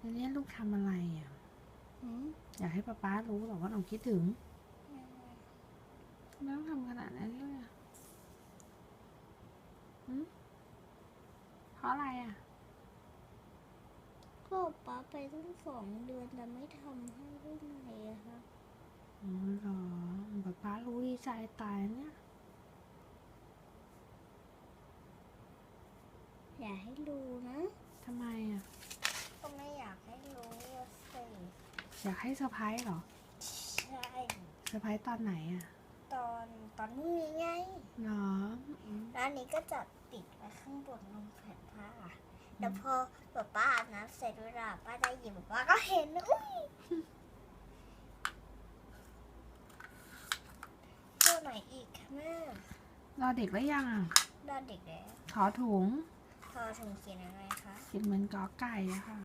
อันนี้ลูกทำอะไรอะหืมอยากให้ป๊าป๊ารู้หรอว่าหนูคิดถึงทำไมต้องทำขนาดนั้นด้วยอะหืมเพราะอะไรอะก็ป้าไปตั้งสองเดือนแต่ไม่ทำให้ได้ไงอะคะอ๋อเหรอป๊าป๊ารู้ดีใจตายเนี่ยอยากให้รู้นะทำไมอะ ก็ไม่อยากให้รู้อะสิ อยากให้เซอร์ไพรส์เหรอใช่เซอร์ไพรส์ตอนไหนอะ ตอนตอนนี้ไงเหรออืมร้านนี้ก็จะติดไว้ข้างบนลงแผ่นผ้าแล้วพอป้าป้าอาบน้ำเสร็จเวลาป้าได้หยิบป้าก็เห็นอุ้ยตัวไหนอีกคะแม่รอเด็กไว้ยังอะดอนเด็กแล้วถอถุงพอถึงเขียนอะไรคะเขียนเหมือนกอไก่อะค่ะ